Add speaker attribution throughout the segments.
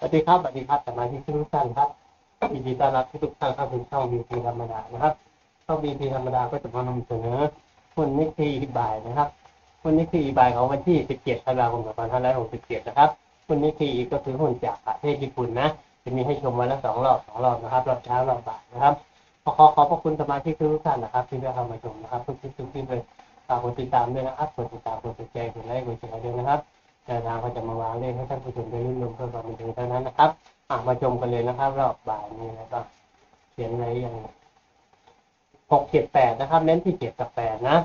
Speaker 1: สวัสดีครับสวัสดีครับสมาชิกทุกท่านครับยินดีต้อนรับทุกท่านเข้าสู่ช่องบีพีธรรมดานะครับช่องบีพีธรรมดาก็จะมานำเสนอหุ้นนิกกี้บ่ายนะครับหุ้นนิกกี้บ่ายของวันที่ 17ธันวาคม2567 นะครับหุ้นนิกกี้ก็คือหุ้นจากประเทศญี่ปุ่นนะจะมีให้ชมวันละสองรอบสองรอบนะครับรอบเช้ารอบบ่ายนะครับขอขอขอบพระคุณสมาชิกทุกท่านนะครับ ที่ได้เข้ามาชมนะครับทุกที่ทุกที่เลยฝากกดติดตามด้วยนะครับกดติดตามกดติดใจกดไลค์กดแชร์ด้วยนะครับ แนวทาก็จะมาวางเลขให้ท่านผู้ชมได้รุ่นรวมเพื่อความบันเทิงเท่านั้นนะครับอะมาชมกันเลยนะครับ รอบบ่ายนี้นะครับเขียนอะไรอย่างหกเจ็ดแปดนะครับ เน้นที่เจ็ดกับแปดนะ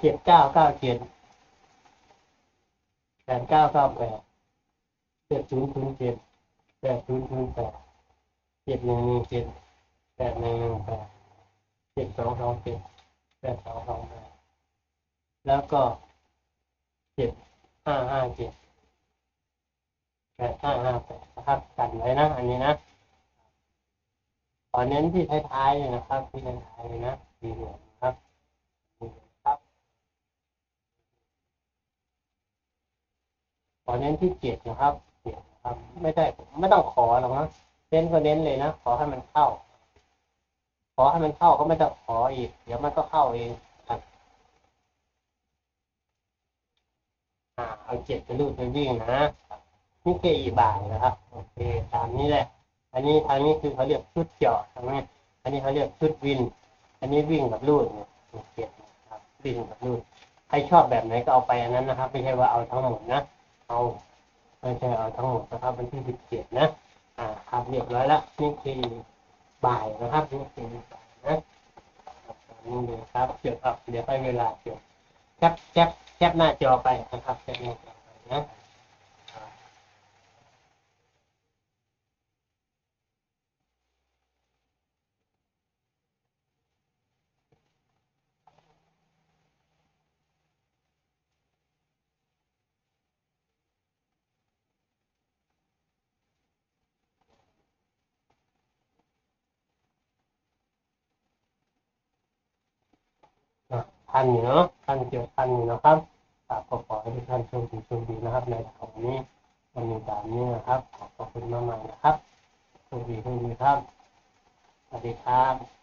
Speaker 1: เจ็ดเก้าเก้าเจ็ดแปดเก้าเก้าแปดเจ็ดศูนย์ศูนย์เจ็ดแปดศูนย์ศูนย์แปดเจ็ดหนึ่งหนึ่งเจ็ดแปดหนึ่งหนึ่งแปดเจ็ดสองสองเจ็ดแปดสองสองแปดแล้วก็ ห้าห้าเจ็ดแปดห้าห้าแปดนะครับกันไว้นะ อันนี้นะขอเน้นที่ท้ายๆเลยนะครับ ที่ท้ายๆเลยนะสีเหลืองนะครับนี่ครับขอเน้นที่เจ็ดนะครับเจ็ดนะครับ ไม่ได้ไม่ต้องขอหรอกนะเน้นก็เน้นเลยนะ ขอให้มันเข้า ขอให้มันเข้าก็ไม่ต้องขออีก เดี๋ยวมันก็เข้าเองครับ อ่า เอาเจ็ดไปรูดไปวิ่งนะนี่เกอีบ่ายนะครับ โอเค ตามนี้แหละ อันนี้ทางนี้คือเขาเรียกชุดเจาะทางนี้อันนี้เขาเรียกชุดวิน อันนี้วิ่งกับรูดเนี่ยเจ็ดนะครับวิ่งกับรูดใครชอบแบบไหนก็เอาไปอันนั้นนะครับ ไม่ใช่ว่าเอาทั้งหมดนะ เอาไม่ใช่เอาทั้งหมดนะครับวันที่สิบเจ็ดนะ อ่าครับเรียบร้อยแล้วนี่คือบ่ายนะครับนี่คือบ่ายนะนี่เลยครับเกี่ยวกับเดี๋ยวไปเวลาเกี่ยวแคปแคป แคปหน้าจอไปนะครับแคปหน้าจอไปนะ อะทันอยู่เนาะทันเกี่ยวทันอยู่นะครับครับก็ขอให้ทุกท่านโชคดีโชคดีนะครับ ในของนี้วันนี้ตามนี้นะครับ ขอบคุณมากๆนะครับโชคดีโชคดีครับสวัสดีครับ